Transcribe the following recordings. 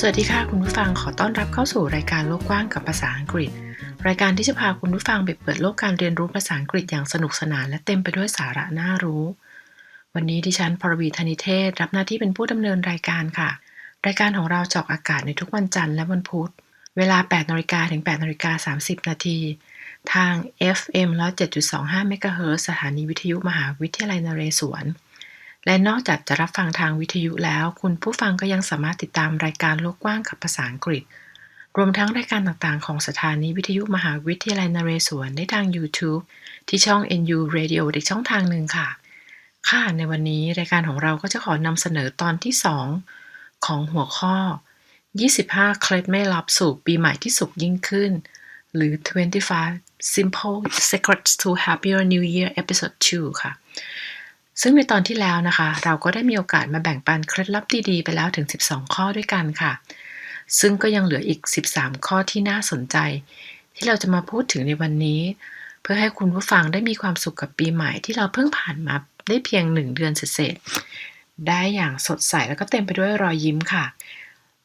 สวัสดีค่ะคุณผู้ฟังขอต้อนรับเข้าสู่รายการโลกกว้างกับภาษาอังกฤษ รายการที่จะพาคุณผู้ฟังไปเปิดโลกการเรียนรู้ภาษาอังกฤษอย่างสนุกสนานและเต็มไปด้วยสาระน่ารู้ วันนี้ดิฉันพรวีธนิเทศ รับหน้าที่เป็นผู้ดำเนินรายการค่ะ รายการของเราจอกอากาศในทุกวันจันทร์และวันพุธ เวลา 8นาฬิกาถึง8นาฬิกา30 นาที ทาง FM 107.25 MHz สถานีวิทยุมหาวิทยาลัยนเรศวร และนอกจากจะรับฟังทางวิทยุแล้ว คุณผู้ฟังก็ยังสามารถติดตามรายการโลกกว้างกับภาษาอังกฤษ รวมทั้งรายการต่างๆ ของสถานีวิทยุมหาวิทยาลัยนเรศวรได้ทาง YouTube ที่ช่อง NU Radio อีกช่องทางหนึ่งค่ะ ค่ะ ในวันนี้รายการของเราก็จะขอนำเสนอตอนที่ 2 ของหัวข้อ 25 เคล็ดไม่ลับสู่ปีใหม่ที่สุขยิ่งขึ้น หรือ 25 Simple Secrets to Happier New Year Episode 2 ค่ะ ซึ่งในตอนที่แล้วนะคะ เราก็ได้มีโอกาสมาแบ่งปันเคล็ดลับดีๆ ไปแล้วถึง 12 ข้อด้วยกันค่ะ ซึ่งก็ยังเหลืออีก 13 ข้อที่น่าสนใจ ที่เราจะมาพูดถึงในวันนี้ เพื่อให้คุณผู้ฟังได้มีความสุขกับปีใหม่ที่เราเพิ่งผ่านมาได้เพียงหนึ่งเดือนเศษได้อย่างสดใสแล้วก็เต็มไปด้วยรอยยิ้มค่ะ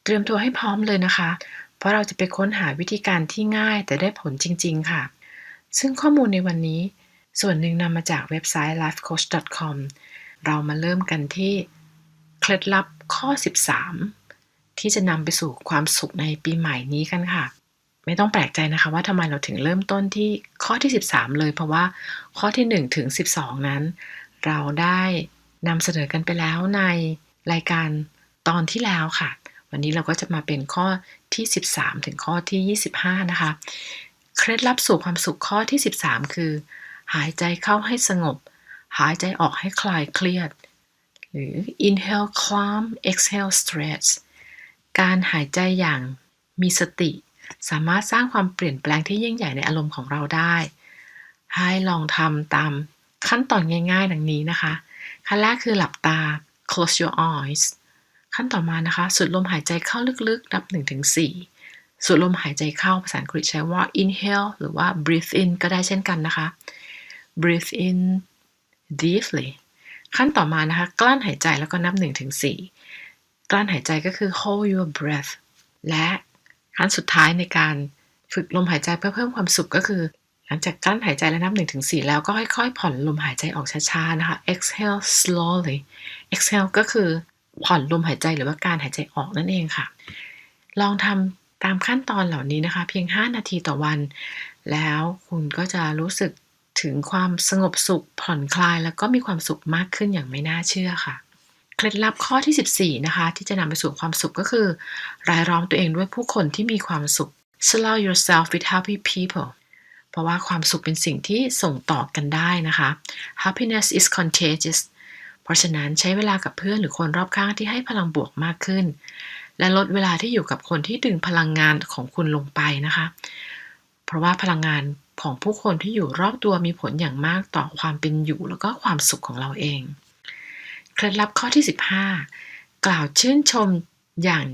เตรียมตัวให้พร้อมเลยนะคะ เพราะเราจะไปค้นหาวิธีการที่ง่ายแต่ได้ผลจริง ๆ ค่ะ ซึ่งข้อมูลในวันนี้ ส่วนหนึ่งนำมาจากเว็บไซต์ lifecoach.com เรามาเริ่มกันที่เคล็ดลับข้อ 13 ที่จะนำไปสู่ความสุขในปีใหม่นี้กันค่ะ ไม่ต้องแปลกใจนะคะว่าทำไมเราถึงเริ่มต้นที่ข้อที่ 13 เลย เพราะว่าข้อที่ 1 ถึง 12 นั้น เราได้นำเสนอกันไปแล้วในรายการตอนที่แล้วค่ะ วันนี้เราก็จะมาเป็นข้อที่ 13 ถึงข้อที่ 25 นะคะ เคล็ดลับสู่ความสุขข้อที่ 13 คือ หายใจเข้าให้สงบ หายใจออกให้คลายเครียด หรือ inhale calm exhale stress การหายใจอย่างมีสติ สามารถสร้างความเปลี่ยนแปลงที่ยิ่งใหญ่ในอารมณ์ของเราได้ ให้ลองทำตามขั้นตอนง่ายๆ ดังนี้นะคะ ขั้นแรกคือหลับตา close your eyes ขั้นต่อมานะคะ สูดลมหายใจเข้าลึกๆ นับ 1-4 สูดลมหายใจเข้าภาษาอังกฤษใช้ว่า inhale หรือว่า breathe in ก็ได้เช่นกันนะคะ breathe in deeply ขั้นต่อมานะคะ กลั้นหายใจแล้วก็นับ1-4กลั้นหายใจก็คือ hold your breath และขั้นสุดท้ายในการฝึกลมหายใจเพื่อเพิ่มความสุขก็คือ หลังจากกลั้นหายใจและนับ1-4แล้วก็ค่อยๆ ผ่อนลมหายใจออกช้าๆนะคะ exhale slowly exhale ก็คือผ่อนลมหายใจหรือว่าการหายใจออกนั่นเองค่ะ ลองทำตามขั้นตอนเหล่านี้นะคะ เพียง 5 นาทีต่อวัน แล้วคุณก็จะรู้สึก ถึงความสงบสุขผ่อนคลายแล้วก็มีความสุขมากขึ้นอย่างไม่น่าเชื่อค่ะ เคล็ดลับข้อที่ 14 นะคะ ที่จะนำไปสู่ความสุขก็คือ รายล้อมตัวเองด้วยผู้คนที่มีความสุข surround yourself with happy people เพราะว่าความสุขเป็นสิ่งที่ส่งต่อกันได้นะคะ happiness is contagious เพราะฉะนั้นใช้เวลากับเพื่อนหรือคนรอบข้างที่ให้พลังบวกมากขึ้น และลดเวลาที่อยู่กับคนที่ดึงพลังงานของคุณลงไปนะคะ เพราะว่าพลังงาน ของผู้คนที่อยู่รอบตัวมีผลอย่างมากต่อความเป็นอยู่แล้วก็ความสุขของเราเอง เคล็ดลับข้อที่ 15 กล่าวชื่นชมอย่าง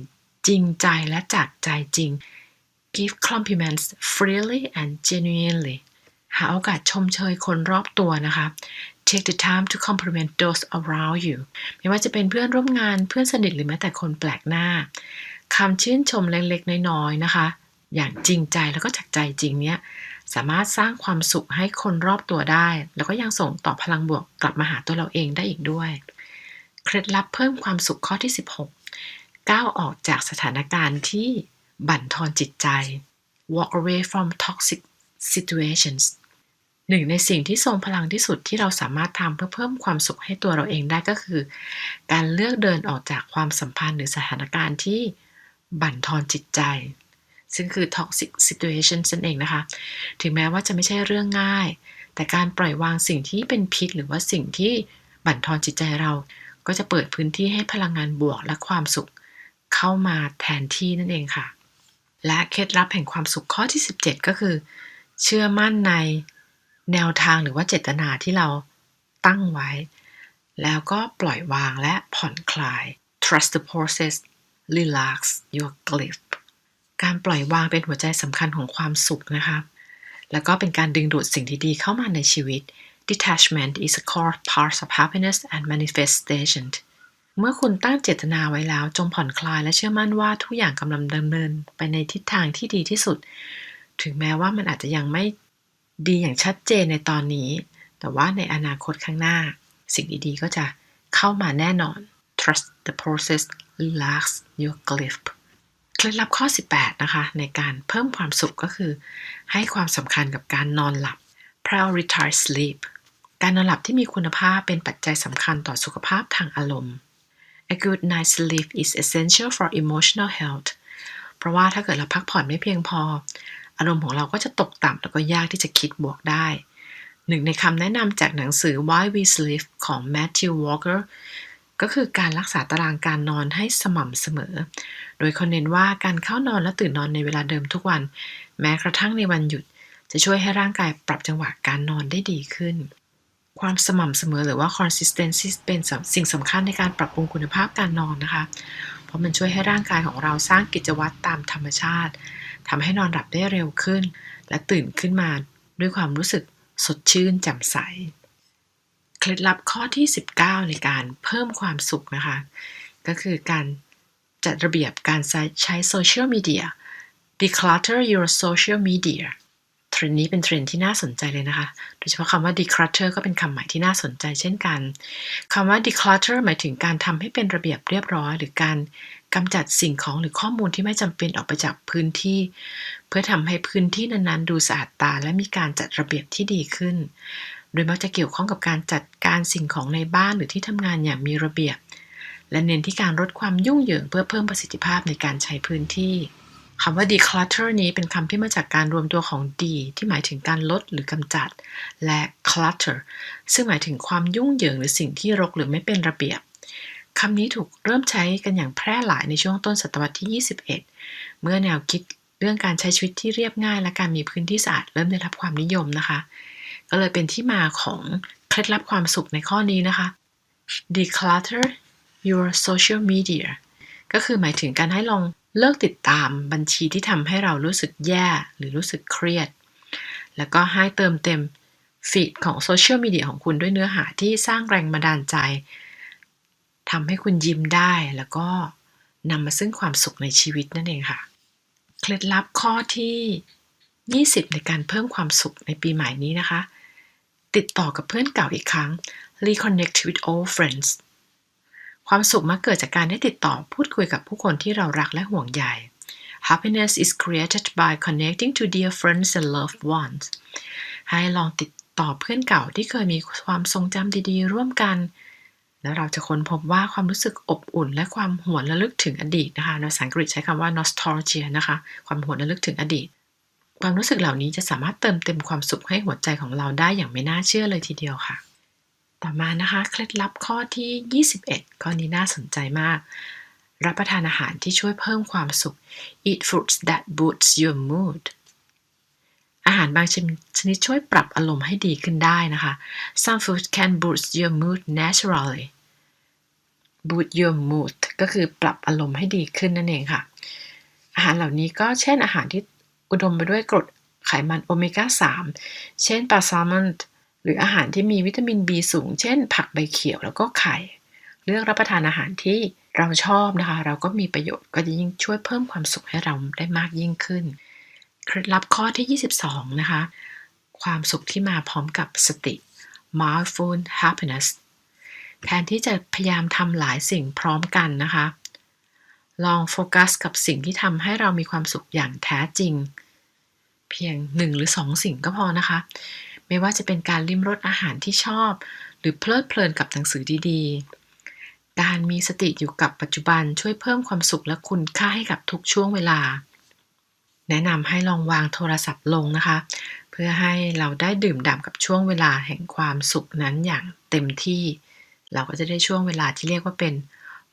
จริงใจและจากใจจริง give compliments freely and genuinely หาโอกาสชมเชยคนรอบตัวนะคะ take the time to compliment those around you ไม่ว่าจะเป็นเพื่อนร่วมงานเพื่อนสนิทหรือแม้แต่คนแปลกหน้าคำชื่นชมเล็กๆ น้อยๆ นะคะ อย่างจริงใจแล้วก็จากใจจริงเนี้ย สามารถสร้างความสุขให้คนรอบตัวได้ แล้วก็ยังส่งต่อพลังบวกกลับมาหาตัวเราเองได้อีกด้วย เคล็ดลับเพิ่มความสุขข้อที่ 16 ก้าวออกจากสถานการณ์ที่บั่นทอนจิตใจ walk away from toxic situations หนึ่งในสิ่งที่ทรงพลังที่สุดที่เราสามารถทำเพื่อเพิ่มความสุขให้ตัวเราเองได้ก็คือ การเลือกเดินออกจากความสัมพันธ์หรือสถานการณ์ที่บั่นทอนจิตใจ ซึ่งคือ toxic situation นั่นเองนะคะ ถึงแม้ว่าจะไม่ใช่เรื่องง่าย แต่การปล่อยวางสิ่งที่เป็นพิษ หรือว่าสิ่งที่บั่นทอนจิตใจเรา ก็จะเปิดพื้นที่ให้พลังงานบวกและความสุขเข้ามาแทนที่นั่นเองค่ะ และเคล็ดลับแห่งความสุขข้อที่ 17 ก็คือ เชื่อมั่นในแนวทางหรือว่าเจตนาที่เราตั้งไว้ แล้วก็ปล่อยวางและผ่อนคลาย trust the process relax your grip การปล่อยวางเป็นหัวใจสำคัญของความสุขนะคะ แล้วก็เป็นการดึงดูดสิ่งที่ดีเข้ามาในชีวิต detachment is a core part of happiness and manifestation เมื่อคุณตั้งเจตนาไว้แล้ว จงผ่อนคลายและเชื่อมั่นว่าทุกอย่างกำลังดำเนินไปในทิศทางที่ดีที่สุด ถึงแม้ว่ามันอาจจะยังไม่ดีอย่างชัดเจนในตอนนี้ แต่ว่าในอนาคตข้างหน้า สิ่งดีๆก็จะเข้ามาแน่นอน trust the process relax your grip เคล็ดลับข้อ 18 นะคะ ในการเพิ่มความสุขก็คือ ให้ความสำคัญกับการนอนหลับ prioritize sleep การนอนหลับที่มีคุณภาพเป็นปัจจัยสำคัญต่อสุขภาพทางอารมณ์ A good night's sleep is essential for emotional health เพราะว่าถ้าเกิดเราพักผ่อนไม่เพียงพอ อารมณ์ของเราก็จะตกต่ำแล้วก็ยากที่จะคิดบวกได้ หนึ่งในคำแนะนำจากหนังสือ Why We Sleep ของ Matthew Walker ก็คือการรักษาตารางการนอนให้สม่ำเสมอ โดยเขาเน้นว่าการเข้านอนและตื่นนอนในเวลาเดิมทุกวัน แม้กระทั่งในวันหยุด จะช่วยให้ร่างกายปรับจังหวะการนอนได้ดีขึ้น ความสม่ำเสมอหรือว่า consistency เป็นสิ่งสำคัญในการปรับปรุงคุณภาพการนอนนะคะ เพราะมันช่วยให้ร่างกายของเราสร้างกิจวัตรตามธรรมชาติทำให้นอนหลับได้เร็วขึ้น และตื่นขึ้นมาด้วยความรู้สึกสดชื่นแจ่มใส เคล็ดลับข้อที่ 19 ในการเพิ่มความสุขนะคะ ก็คือการจัดระเบียบการใช้โซเชียลมีเดีย declutter your social media เทรนด์นี้เป็นเทรนด์ที่น่าสนใจเลยนะคะ โดยเฉพาะคำว่า declutter ก็เป็นคำใหม่ที่น่าสนใจเช่นกัน คำว่า declutter หมายถึงการทำให้เป็นระเบียบเรียบร้อย หรือการกำจัดสิ่งของหรือข้อมูลที่ไม่จำเป็นออกไปจากพื้นที่ เพื่อทำให้พื้นที่นั้นๆ ดูสะอาดตา และมีการจัดระเบียบที่ดีขึ้น โดยมักจะเกี่ยวข้องกับการจัดการสิ่งของในบ้านหรือที่ทำงานอย่างมีระเบียบ และเน้นที่การลดความยุ่งเหยิงเพื่อเพิ่มประสิทธิภาพในการใช้พื้นที่คำว่า declutter นี้เป็นคำที่มาจากการรวมตัวของ d ที่หมายถึงการลดหรือกำจัด และ clutter ซึ่งหมายถึงความยุ่งเหยิงหรือสิ่งที่รกหรือไม่เป็นระเบียบคำนี้ถูกเริ่มใช้กันอย่างแพร่หลายในช่วงต้นศตวรรษที่ 21 เมื่อแนวคิดเรื่องการใช้ชีวิตที่เรียบง่ายและการมีพื้นที่สะอาดเริ่มได้รับความนิยมนะคะ ก็เลยเป็นที่มาของเคล็ดลับความสุขในข้อนี้นะคะ declutter your social media ก็คือหมายถึงการให้ลองเลิกติดตามบัญชีที่ทำให้เรารู้สึกแย่หรือรู้สึกเครียด แล้วก็ให้เติมเต็มฟีดของโซเชียลมีเดียของคุณด้วยเนื้อหาที่สร้างแรงบันดาลใจทำให้คุณยิ้มได้แล้วก็นำมาซึ่งความสุขในชีวิตนั่นเองค่ะ เคล็ดลับข้อที่ 20 ในการเพิ่มความสุขในปีใหม่นี้นะคะ ติดต่อกับเพื่อนเก่าอีกครั้ง reconnect with old friends ความสุขมักเกิดจากการได้ติดต่อพูดคุยกับผู้คนที่เรารักและห่วงใย Happiness is created by connecting to dear friends and loved ones ให้ลองติดต่อเพื่อนเก่าที่เคยมีความทรงจำดีๆ ร่วมกัน แล้วเราจะค้นพบว่าความรู้สึกอบอุ่น และความหวนระลึกถึงอดีตนะคะในภาษาอังกฤษใช้คำว่า nostalgia นะคะ ความหวนระลึกถึงอดีต ความรู้สึกเหล่านี้จะสามารถเติมเต็มความสุขให้หัวใจของเราได้อย่างไม่น่าเชื่อเลยทีเดียวค่ะ ต่อมานะคะเคล็ดลับข้อที่ 21 ข้อนี้น่าสนใจมาก รับประทานอาหารที่ช่วยเพิ่มความสุข eat foods that boosts your mood อาหารบางชนิดช่วยปรับอารมณ์ให้ดีขึ้นได้นะคะ some foods can boost your mood naturally boost your mood ก็คือปรับอารมณ์ให้ดีขึ้นนั่นเองค่ะ อาหารเหล่านี้ก็เช่นอาหารที่ อุดมไปด้วยกรดไขมันโอเมก้า 3 เช่นปลาแซลมอนหรืออาหารที่มีวิตามิน B สูง เช่น ผักใบเขียวแล้วก็ไข่ เลือกรับประทานอาหารที่เราชอบนะคะ เราก็มีประโยชน์ก็จะยิ่งช่วยเพิ่มความสุขให้เราได้มากยิ่งขึ้น เคล็ดลับข้อที่ 22 นะคะ ความสุขที่มาพร้อมกับสติ mindful happiness แทนที่จะพยายามทำหลายสิ่งพร้อมกันนะคะ ลองโฟกัสกับสิ่งที่ทำให้เรามีความสุขอย่างแท้จริง เพียงหนึ่งหรือสองสิ่งก็พอนะคะ ไม่ว่าจะเป็นการลิ้มรสอาหารที่ชอบ หรือเพลิดเพลินกับหนังสือดีๆ การมีสติอยู่กับปัจจุบันช่วยเพิ่มความสุขและคุณค่าให้กับทุกช่วงเวลา แนะนำให้ลองวางโทรศัพท์ลงนะคะ เพื่อให้เราได้ดื่มด่ำกับช่วงเวลาแห่งความสุขนั้นอย่างเต็มที่ เราก็จะได้ช่วงเวลาที่เรียกว่าเป็น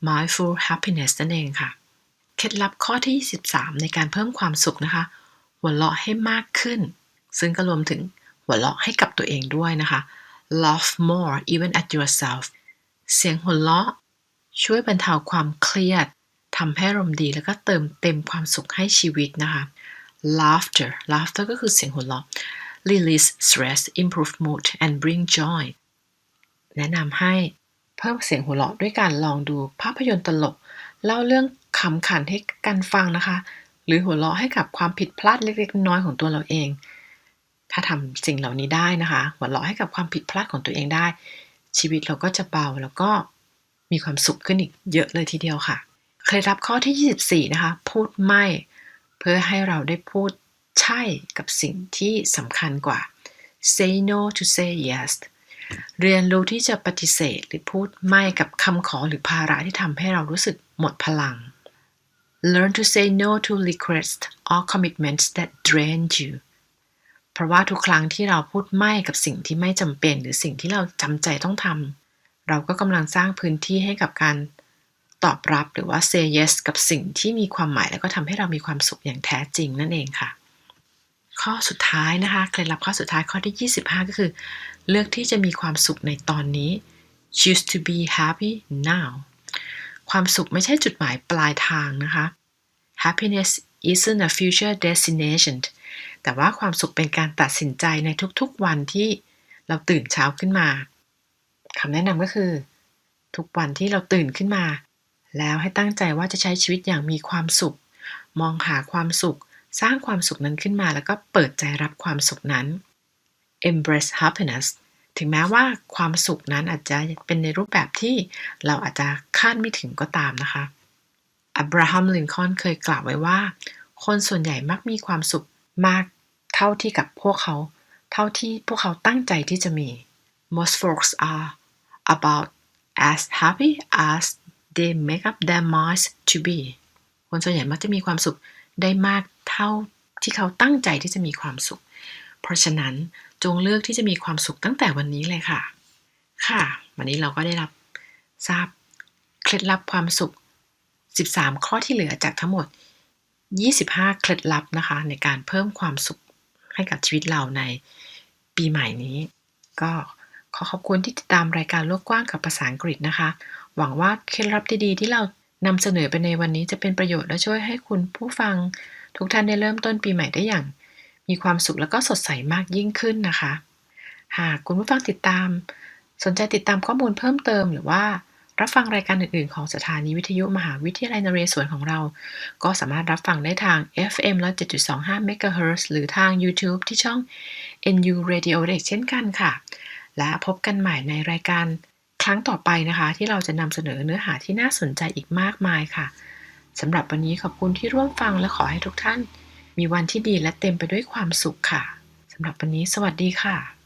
mindful happiness นั่นเองค่ะ เคล็ดลับข้อที่ 23 ในการเพิ่มความสุขนะคะ หัวเราะให้มากขึ้น ซึ่งก็รวมถึงหัวเราะให้กับตัวเองด้วยนะคะ laugh more even at yourself เสียงหัวเราะ ช่วยบรรเทาความเครียดทำให้รมดีแล้วก็เติมเต็มความสุขให้ชีวิตนะคะ laughter laughter ก็คือเสียงหัวเราะ release stress improve mood and bring joy แนะนำให้ เพิ่มเสียงหัวเราะด้วยการลองดูภาพยนตร์ตลก เล่าเรื่องขำขันให้กันฟังนะคะ หรือหัวเราะให้กับความผิดพลาดเล็กๆน้อยๆของตัวเราเอง ถ้าทำสิ่งเหล่านี้ได้นะคะ หัวเราะให้กับความผิดพลาดของตัวเองได้ ชีวิตเราก็จะเบาแล้วก็มีความสุขขึ้นอีกเยอะเลยทีเดียวค่ะเคล็ดลับข้อที่ 24 นะคะ พูดไม่ เพื่อให้เราได้พูดใช่กับสิ่งที่สำคัญกว่า say no to say yes เรียนรู้ที่จะปฏิเสธหรือพูดไม่กับคำขอหรือภาระที่ทำให้เรารู้สึกหมดพลัง learn to say no to requests or commitments that drain you เพราะว่าทุกครั้งที่เราพูดไม่กับสิ่งที่ไม่จำเป็น หรือสิ่งที่เราจำใจต้องทำเราก็กำลังสร้างพื้นที่ให้กับการตอบรับหรือว่า say yes กับสิ่งที่มีความหมาย แล้วก็ทำให้เรามีความสุขอย่างแท้จริงนั่นเองค่ะ ข้อสุดท้ายนะคะเคล็ดลับข้อสุดท้ายข้อที่ 25 ก็คือ เลือกที่จะมีความสุขในตอนนี้ choose to be happy now ความสุขไม่ใช่จุดหมายปลายทางนะคะ happiness isn't a future destination แต่ว่าความสุขเป็นการตัดสินใจในทุกๆวันที่เราตื่นเช้าขึ้นมาคำแนะนำก็คือ ทุกวันที่เราตื่นขึ้นมา แล้วให้ตั้งใจว่าจะใช้ชีวิตอย่างมีความสุข มองหาความสุข สร้างความสุขนั้นขึ้นมาแล้วก็เปิดใจรับความสุขนั้น embrace happiness ถึงแม้ว่าความสุขนั้นอาจจะเป็นในรูปแบบที่เราอาจจะคาดไม่ถึงก็ตามนะคะ อับราฮัม ลินคอนเคยกล่าวไว้ว่า คนส่วนใหญ่มักมีความสุขมากเท่าที่กับพวกเขา เท่าที่พวกเขาตั้งใจที่จะมี most folks are about as happy as they make up their minds to be คนส่วนใหญ่มักจะมีความสุข ได้มากเท่าที่เขาตั้งใจที่จะมีความสุข เพราะฉะนั้นจงเลือกที่จะมีความสุขตั้งแต่วันนี้เลยค่ะ ค่ะ วันนี้เราก็ได้รับทราบเคล็ดลับความสุข 13 ข้อที่เหลือจากทั้งหมด 25 เคล็ดลับนะคะ ในการเพิ่มความสุขให้กับชีวิตเราในปีใหม่นี้ ก็ขอขอบคุณที่ติดตามรายการโลกกว้างกับภาษาอังกฤษนะคะ หวังว่าเคล็ดลับดีๆที่เรา นำเสนอไปในวันนี้จะเป็นประโยชน์และช่วยให้คุณผู้ฟัง ทุกท่านได้เริ่มต้นปีใหม่ได้อย่าง มีความสุขแล้วก็สดใสมากยิ่งขึ้นนะคะ หากคุณผู้ฟังติดตาม สนใจติดตามข้อมูลเพิ่มเติม หรือว่ารับฟังรายการอื่น ๆ ของสถานีวิทยุมหาวิทยาลัยนเรศวรของเรา ก็สามารถรับฟังได้ทาง FM 107.25 MHz หรือทาง YouTube ที่ช่อง NU Radio เด็กเช่นกันค่ะ และพบกันใหม่ในรายการ รั้งต่อไปนะคะ ที่เราจะนำเสนอเนื้อหาที่น่าสนใจอีกมากมายค่ะสำหรับวันนี้ขอบคุณที่ร่วมฟังและขอให้ทุกท่าน มีวันที่ดีและเต็มไปด้วยความสุขค่ะสำหรับวันนี้สวัสดีค่ะ